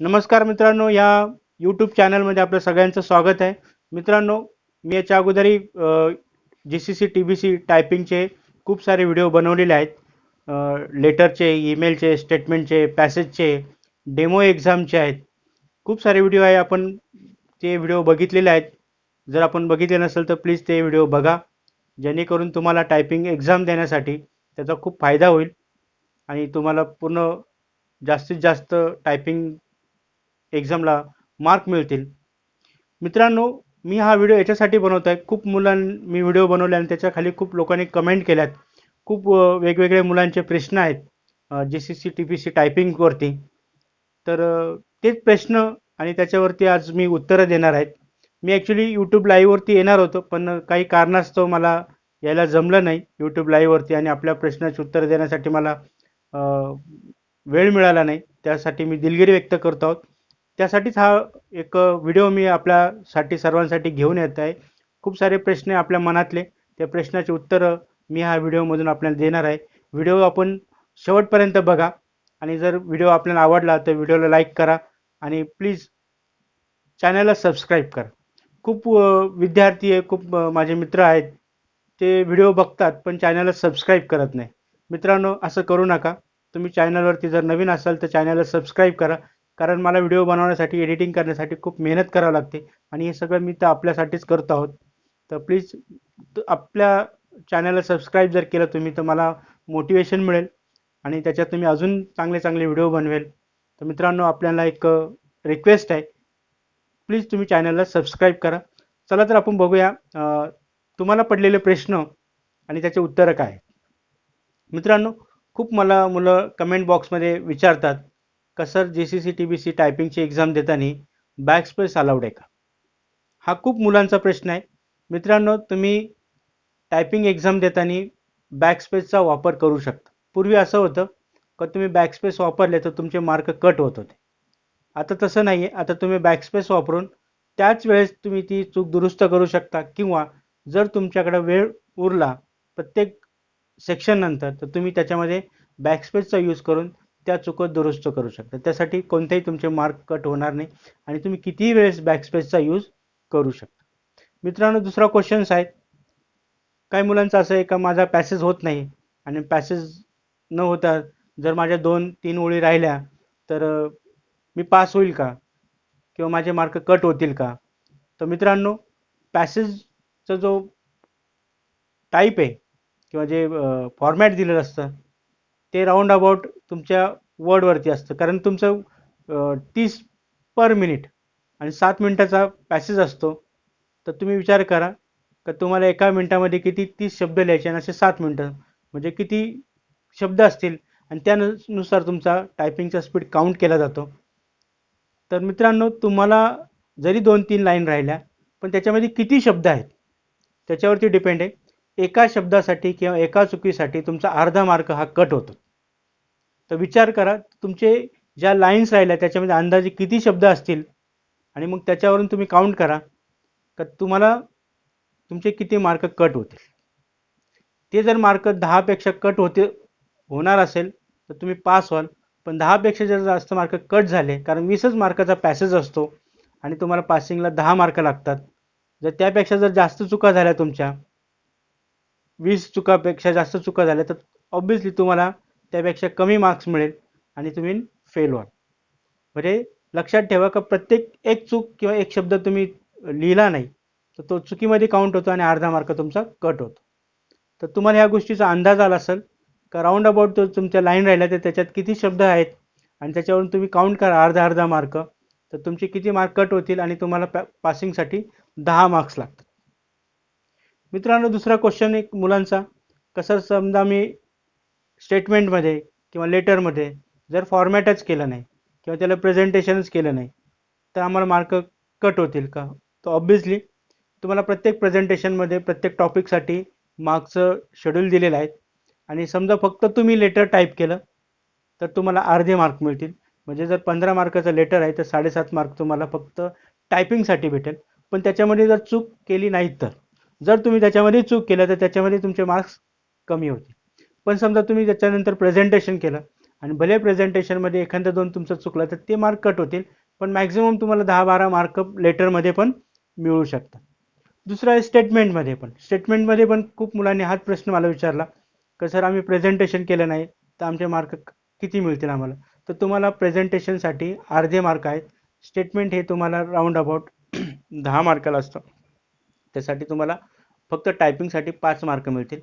नमस्कार मित्रांनो या यूट्यूब चॅनलमध्ये आपलं सगळ्यांचं स्वागत आहे. मित्रांनो मी याच्या अगोदरही G C C T B C टायपिंगचे खूप सारे व्हिडिओ बनवलेले आहेत. लेटरचे ईमेलचे स्टेटमेंटचे पॅसेजचे डेमो एक्झामचे आहेत. खूप सारे व्हिडिओ आहे. आपण ते व्हिडिओ बघितलेले आहेत. जर आपण बघितले नसेल तर प्लीज ते व्हिडिओ बघा. जेणेकरून तुम्हाला टायपिंग एक्झाम देण्यासाठी त्याचा खूप फायदा होईल आणि तुम्हाला पूर्ण जास्तीत जास्त टायपिंग एक्झामला मार्क मिळतील. मित्रांनो मी हा व्हिडिओ याच्यासाठी बनवत आहे खूप मुलां मी व्हिडिओ बनवले आणि त्याच्याखाली खूप लोकांनी कमेंट केल्यात. खूप वेगवेगळे मुलांचे प्रश्न आहेत जे C C T B C टायपिंगवरती तर तेच प्रश्न आणि त्याच्यावरती आज मी उत्तरं देणार आहेत. मी ॲक्च्युली यूट्यूब लाईव्हवरती येणार होतो पण काही कारणास्तव मला यायला जमलं नाही यूट्यूब लाईव्हवरती आणि आपल्या प्रश्नाची उत्तरं देण्यासाठी मला वेळ मिळाला नाही. त्यासाठी मी दिलगिरी व्यक्त करतो आहोत. त्यासाठीच हा एक व्हिडिओ मी आपल्यासाठी सर्वांसाठी घेऊन येत आहे. खूप सारे प्रश्न आपल्या मनातले. त्या प्रश्नाची उत्तरं मी ह्या व्हिडिओमधून आपल्याला देणार आहे. व्हिडिओ आपण शेवटपर्यंत बघा. आणि जर व्हिडिओ आपल्याला आवडला तर व्हिडिओला लाईक करा. आणि प्लीज चॅनलला सबस्क्राईब करा. खूप विद्यार्थी आहे खूप माझे मित्र आहेत. ते व्हिडिओ बघतात पण चॅनलला सबस्क्राईब करत नाही. मित्रांनो असं करू नका. तुम्ही चॅनलवरती जर नवीन असाल तर चॅनलला सबस्क्राईब करा. कारण मला व्हिडिओ बनवण्यासाठी एडिटिंग करण्यासाठी खूप मेहनत करावं लागते. आणि हे सगळं मी तर आपल्यासाठीच करत आहोत. तर प्लीज आपल्या चॅनलला सबस्क्राईब जर केलं तुम्ही तर मला मोटिवेशन मिळेल. आणि त्याच्यात तुम्ही अजून चांगले चांगले व्हिडिओ बनवेल. तर मित्रांनो आपल्याला एक रिक्वेस्ट आहे. प्लीज तुम्ही चॅनलला सबस्क्राईब करा. चला तर आपण बघूया तुम्हाला पडलेले प्रश्न आणि त्याचे उत्तरं काय मित्रांनो खूप मला मुलं कमेंट बॉक्समध्ये विचारतात. का sir G C C T B C टायपिंगची exam देताना बॅकस्पेस अलाउड आहे का? हा खूप मुलांचा प्रश्न आहे. मित्रांनो तुम्ही टायपिंग एक्झाम देताना बॅकस्पेसचा वापर करू शकता. पूर्वी असं होतं का तुम्ही बॅकस्पेस वापरले तर तुमचे मार्क कट होत होते. आता तसं नाही आहे आता तुम्ही बॅकस्पेस वापरून त्याच वेळेस तुम्ही ती चूक दुरुस्त करू शकता किंवा जर तुमच्याकडे वेळ उरला प्रत्येक सेक्शन नंतर तर तुम्ही त्याच्यामध्ये बॅकस्पेसचा यूज करून त्या चुकत दुरुस्त करू शकता. त्यासाठी कोणतेही तुमचे मार्क कट होणार नाही आणि तुम्ही कितीही वेळेस बॅकस्पेसचा यूज करू शकता. मित्रांनो दुसरा क्वेश्चन्स आहेत. काही मुलांचं असं आहे का माझा पॅसेज होत नाही आणि पॅसेज न होता जर माझ्या दोन तीन ओळी राहिल्या तर मी पास होईल का? किंवा माझे मार्क कट होतील का? तर मित्रांनो पॅसेजचा जो टाईप आहे किंवा जे फॉर्मॅट दिलेलं असतं ते राऊंड अबाउट तुमच्या वर्डवरती असतं. कारण तुमचं तीस पर मिनिट आणि सात मिनिटाचा पॅसेज असतो. तर तुम्ही विचार करा का तुम्हाला एका मिनिटामध्ये किती तीस शब्द लिहायचे आणि असे सात मिनटं? म्हणजे किती शब्द असतील? आणि त्यानुसार तुमचा टायपिंगचा स्पीड काउंट केला जातो. तर मित्रांनो तुम्हाला जरी दोन तीन लाईन राहिल्या पण त्याच्यामध्ये किती शब्द आहेत? त्याच्यावरती डिपेंड आहे. एका शब्दासाठी किंवा एका चुकीसाठी तुमचा अर्धा मार्क हा कट होतो. तर विचार करा तुमचे ज्या लाईन्स राहिल्या त्याच्यामध्ये अंदाजे किती शब्द असतील? आणि मग त्याच्यावरून तुम्ही काउंट करा का तुम्हाला तुमचे किती मार्क कट होतील? ते जर मार्क दहापेक्षा कट होते होणार असेल तर तुम्ही पास व्हाल. पण दहापेक्षा जर जास्त मार्क कट झाले कारण वीसच मार्काचा पॅसेज असतो आणि तुम्हाला पासिंगला दहा मार्क लागतात. जर त्यापेक्षा जर जास्त चुका झाल्या तुमच्या वीस चुकापेक्षा जास्त चुका झाल्या तर ऑब्विसली तुम्हाला त्यापेक्षा कमी मार्क्स मिळेल आणि तुम्ही फेल व्हाल. म्हणजे लक्षात ठेवा का प्रत्येक एक चूक किंवा एक शब्द तुम्ही लिहिला नाही तर तो चुकीमध्ये काउंट होतो आणि अर्धा मार्क तुमचा कट होतो. तर तुम्हाला ह्या गोष्टीचा अंदाज आला असेल का राऊंड अबाउट तो तुमच्या लाईन राहिल्या तर त्याच्यात किती शब्द आहेत आणि त्याच्यावरून तुम्ही काउंट करा अर्धा अर्धा मार्क तर तुमचे किती मार्क कट होतील आणि तुम्हाला पॅ पासिंगसाठी दहा मार्क्स लागतात. मित्रांनो दुसरा क्वेश्चन एक मुलांचा. कसं समजा मी स्टेटमेंटमध्ये किंवा लेटरमध्ये जर फॉर्मॅटच केलं नाही किंवा त्याला प्रेझेंटेशनच केलं नाही तर आम्हाला मार्क कट होतील का? तर ऑब्विसली तुम्हाला प्रत्येक प्रेझेंटेशनमध्ये प्रत्येक टॉपिकसाठी मार्क्सचं शेड्यूल दिलेलं आहे आणि समजा फक्त तुम्ही लेटर टाईप केलं तर तुम्हाला अर्धे मार्क मिळतील. म्हणजे जर पंधरा मार्काचं लेटर आहे तर साडेसात मार्क तुम्हाला फक्त टायपिंगसाठी भेटेल. पण त्याच्यामध्ये जर चूक केली नाही तर? जर तुम्ही त्याच्यामध्ये चूक केलं तर त्याच्यामध्ये तुमचे मार्क्स कमी होतील. पण समजा तुम्ही त्याच्यानंतर प्रेझेंटेशन केलं आणि भले प्रेझेंटेशनमध्ये एखादं दोन तुमचं चुकलं तर ते मार्क कट होतील. पण मॅक्झिमम तुम्हाला दहा बारा मार्क लेटरमध्ये पण मिळू शकतात. दुसरं आहे स्टेटमेंटमध्ये पण. स्टेटमेंटमध्ये पण खूप मुलांनी हाच प्रश्न मला विचारला का सर आम्ही प्रेझेंटेशन केलं नाही तर आमचे मार्क किती मिळतील आम्हाला? तर तुम्हाला प्रेझेंटेशनसाठी अर्धे मार्क आहेत. स्टेटमेंट हे तुम्हाला राऊंड अबाउट दहा मार्काला असतं. त्यासाठी तुम्हाला फक्त टायपिंगसाठी पाच मार्क मिळतील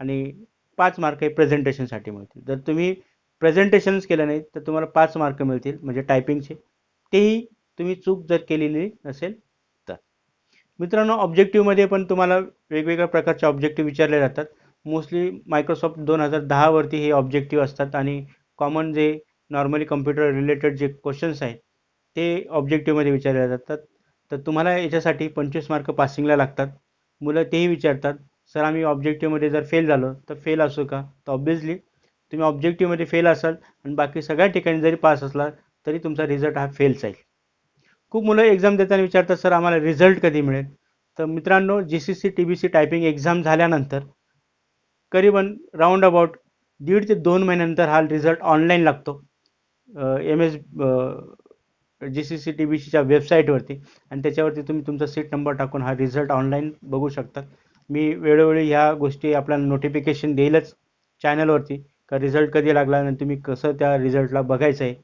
आणि पाच मार्क हे प्रेझेंटेशनसाठी मिळतील. जर तुम्ही प्रेझेंटेशन्स केलं नाही तर तुम्हाला पाच मार्क मिळतील म्हणजे टायपिंगचे तेही तुम्ही चूक जर केलेली नसेल तर. मित्रांनो ऑब्जेक्टिव्हमध्ये पण तुम्हाला वेगवेगळ्या प्रकारचे ऑब्जेक्टिव्ह विचारले जातात. मोस्टली मायक्रोसॉफ्ट दोन हजार दहावरती हे ऑब्जेक्टिव्ह असतात आणि कॉमन जे नॉर्मली कम्प्युटर रिलेटेड जे क्वेश्चन्स आहेत ते ऑब्जेक्टिव्हमध्ये विचारले जातात. तर तुम्हाला याच्यासाठी पंचवीस मार्क पासिंगला लागतात. मुलं तेही विचारतात सर आम्ही ऑब्जेक्टिव्हमध्ये जर फेल झालो तर फेल असू का? तर ऑब्वियसली तुम्ही ऑब्जेक्टिव्हमध्ये फेल असाल आणि बाकी सगळ्या ठिकाणी जरी पास असला तरी तुमचा रिझल्ट हा फेल जाईल. खूप मुलं एक्झाम देताना विचारतात सर आम्हाला रिझल्ट कधी मिळेल? तर मित्रांनो G C C T B C typing exam झाल्यानंतर करीबन राऊंड अबाउट दीड ते दोन महिन्यानंतर हा रिझल्ट ऑनलाईन लागतो. M S G C C T B सीच्या वेबसाईटवरती आणि त्याच्यावरती तुम्ही तुमचा सीट नंबर टाकून हा रिझल्ट ऑनलाईन बघू शकता मी वेळोवेळी ह्या गोष्टी आपल्याला नोटिफिकेशन देईलच चॅनलवरती का रिझल्ट कधी लागला आणि तुम्ही कसं त्या रिझल्टला बघायचं आहे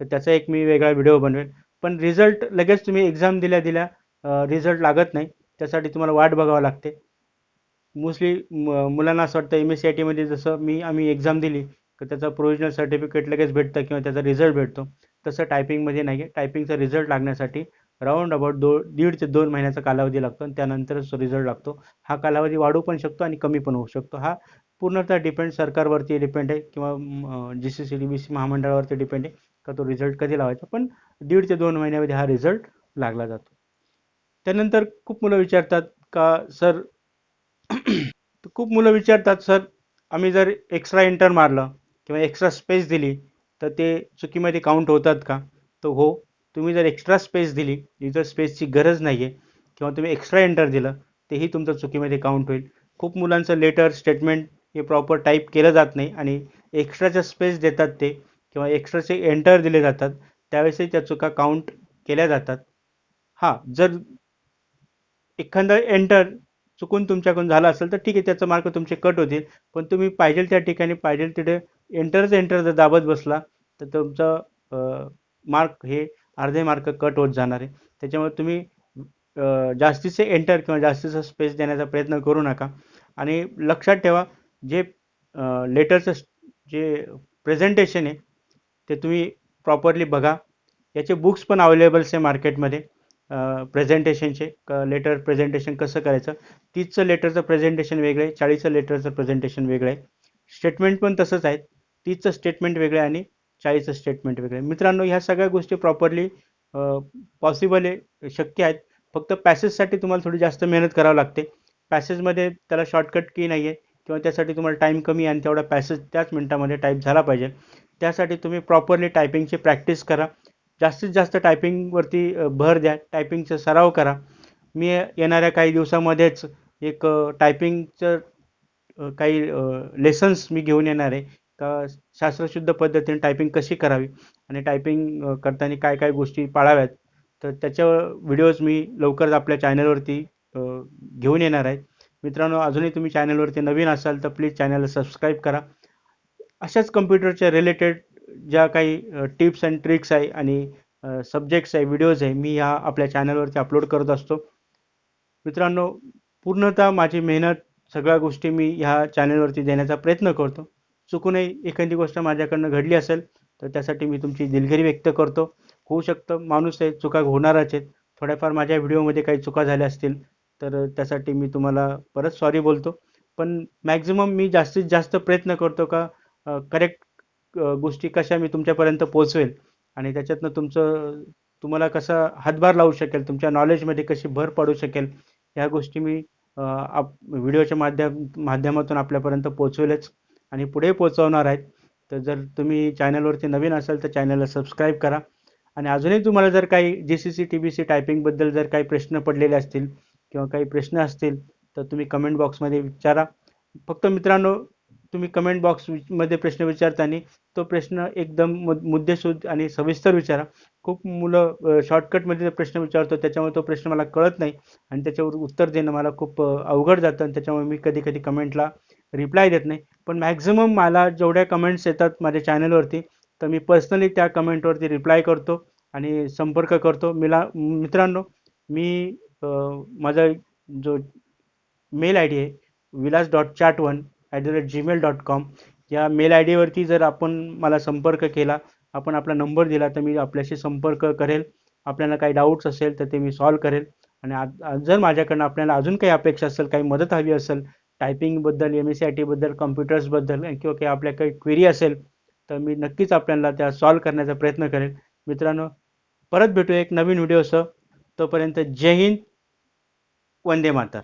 तर त्याचा एक मी वेगळा व्हिडिओ बनवेल. पण रिझल्ट लगेच तुम्ही एक्झाम दिल्या दिल्या रिझल्ट लागत नाही. त्यासाठी तुम्हाला वाट बघावं लागते. मोस्टली मुलांना असं वाटतं एम एस सी आय टीमध्ये जसं मी आम्ही एक्झाम दिली तर त्याचं प्रोविजनल सर्टिफिकेट लगेच भेटतं किंवा त्याचा रिझल्ट भेटतो. तसं टायपिंगमध्ये नाही आहे टायपिंगचा रिझल्ट लागण्यासाठी राऊंड अबाउट दो दीड ते दोन महिन्याचा कालावधी लागतो आणि त्यानंतरच रिझल्ट लागतो. हा कालावधी वाढू पण शकतो आणि कमी पण होऊ शकतो. हा पूर्णतः डिपेंड सरकारवरती डिपेंड आहे किंवा G C C D B C महामंडळावरती depend आहे का तो रिझल्ट कधी लावायचा. पण दीड ते दोन महिन्यामध्ये हा रिझल्ट लागला जातो. त्यानंतर खूप मुलं विचारतात का सर खूप मुलं विचारतात सर आम्ही जर एक्स्ट्रा इंटर मारलं किंवा एक्स्ट्रा स्पेस दिली तर ते चुकीमध्ये काउंट होतात का? तर हो तुम्ही जर एक्स्ट्रा स्पेस दिली जिथं स्पेसची गरज नाही आहे किंवा तुम्ही एक्स्ट्रा एंटर दिलं तेही तुमचं चुकीमध्ये काउंट होईल. खूप मुलांचं लेटर स्टेटमेंट हे प्रॉपर टाईप केलं जात नाही आणि एक्स्ट्राच्या स्पेस देतात ते किंवा एक्स्ट्राचे एंटर दिले जातात त्यावेळेसही त्या चुका काउंट केल्या जातात. हां जर एखादं एंटर चुकून तुमच्याकडून झालं असेल तर ठीक आहे त्याचं मार्क तुमचे कट होतील पण तुम्ही पाहिजे त्या ठिकाणी पाहिजे तिथे एंटरच एंटर जर दाबत बसला तर तुमचं मार्क हे अर्धे मार्क कट होत जाणार आहे. त्याच्यामुळे तुम्ही जास्तीचे एंटर किंवा जास्तीचा स्पेस देण्याचा प्रयत्न करू नका. आणि लक्षात ठेवा जे लेटरचं जे प्रेझेंटेशन आहे ते तुम्ही प्रॉपरली बघा. याचे बुक्स पण अवेलेबल्स आहे मार्केटमध्ये प्रेझेंटेशनचे क लेटर प्रेझेंटेशन कसं करायचं? तीसचं लेटरचं प्रेझेंटेशन वेगळं आहे चाळीसचं लेटरचं प्रेझेंटेशन वेगळं आहे. स्टेटमेंट पण तसंच आहेत. तीसचं स्टेटमेंट वेगळं आणि चाळीसचं स्टेटमेंट वेगळं. मित्रांनो ह्या सगळ्या गोष्टी प्रॉपरली पॉसिबल आहे शक्य आहेत. फक्त पॅसेजसाठी तुम्हाला थोडी जास्त मेहनत करावं लागते. पॅसेजमध्ये त्याला शॉर्टकट की नाही आहे किंवा त्यासाठी तुम्हाला टाईम कमी आहे आणि तेवढा पॅसेज त्याच मिनटामध्ये टाईप झाला पाहिजे. त्यासाठी तुम्ही प्रॉपरली टायपिंगची प्रॅक्टिस करा. जास्तीत जास्त टायपिंगवरती भर द्या. टायपिंगचा सराव करा. मी येणाऱ्या काही दिवसामध्येच एक टायपिंगचं काही लेसन्स मी घेऊन येणार आहे. का शास्त्रशुद्ध पद्धतीने टायपिंग कशी करावी? आणि टायपिंग करताना काय काय गोष्टी पाळाव्यात? तर त्याच्या व्हिडिओज मी लवकरच आपल्या चॅनलवरती घेऊन येणार आहेत मित्रांनो अजूनही तुम्ही चॅनलवरती नवीन असाल तर प्लीज चॅनलला सबस्क्राईब करा. अशाच कम्प्युटरच्या रिलेटेड ज्या काही टिप्स अँड ट्रिक्स आहे आणि सब्जेक्ट्स आहे व्हिडिओज आहे मी ह्या आपल्या चॅनलवरती अपलोड करत असतो. मित्रांनो पूर्णतः माझी मेहनत सगळ्या गोष्टी मी ह्या चॅनलवरती देण्याचा प्रयत्न करतो. चुकूनही एखादी गोष्ट माझ्याकडनं घडली असेल तर त्यासाठी मी तुमची दिलगिरी व्यक्त करतो. होऊ शकतं माणूस आहे चुका होणारच आहेत. थोड्याफार माझ्या व्हिडिओमध्ये काही चुका झाल्या असतील तर त्यासाठी मी तुम्हाला परत सॉरी बोलतो. पण मॅक्झिमम मी जास्तीत जास्त प्रयत्न करतो का करेक्ट गोष्टी कशा मी तुमच्यापर्यंत पोचवेल आणि त्याच्यातनं तुमचं तुम्हाला कसा हातभार लावू शकेल तुमच्या नॉलेजमध्ये कशी भर पडू शकेल ह्या गोष्टी मी आप व्हिडिओच्या माध्यम माध्यमातून आपल्यापर्यंत पोचवेलच आणि पुढे पोचवणार आहेत. तर जर तुम्ही चॅनलवरती नवीन असाल तर चॅनलला सबस्क्राईब करा. आणि अजूनही तुम्हाला जर काही G C C T B C टायपिंगबद्दल जर काही प्रश्न पडलेले असतील किंवा काही प्रश्न असतील तर तुम्ही कमेंट बॉक्समध्ये विचारा. फक्त मित्रांनो तुम्ही कमेंट बॉक्समध्ये प्रश्न विचारताना तो प्रश्न एकदम मुद मुद्देसूद आणि सविस्तर विचारा. खूप मुलं शॉर्टकटमध्ये प्रश्न विचारतो त्याच्यामुळे तो प्रश्न मला कळत नाही आणि त्याच्यावर उत्तर देणं मला खूप अवघड जातं आणि त्याच्यामुळे मी कधी कधी कमेंटला रिप्लाय देत नाही. पण मॅक्झिमम मला जेवढ्या कमेंट्स येतात माझ्या चॅनलवरती तर मी पर्सनली त्या कमेंटवरती रिप्लाय करतो आणि संपर्क करतो. मिला मित्रांनो मी माझा जो मेल आय डी आहे Vilas dot chat one at the rate Gmail dot com या मेल आय डीवरती जर आपण मला संपर्क केला आपण आपला नंबर दिला तर मी आपल्याशी संपर्क करेल. आपल्याला काही डाऊट्स असेल तर ते मी सॉल्व करेल. आणि जर माझ्याकडनं आपल्याला अजून काही अपेक्षा असेल काही मदत हवी असेल टायपिंगबद्दल एम एस सी आय टीबद्दल कम्प्युटर्सबद्दल किंवा काही आपल्या काही क्वेरी असेल तर मी नक्कीच आपल्याला त्या सॉल्व करण्याचा प्रयत्न करेल. मित्रांनो परत भेटू एक नवीन व्हिडिओसह तोपर्यंत जय हिंद वंदे मातर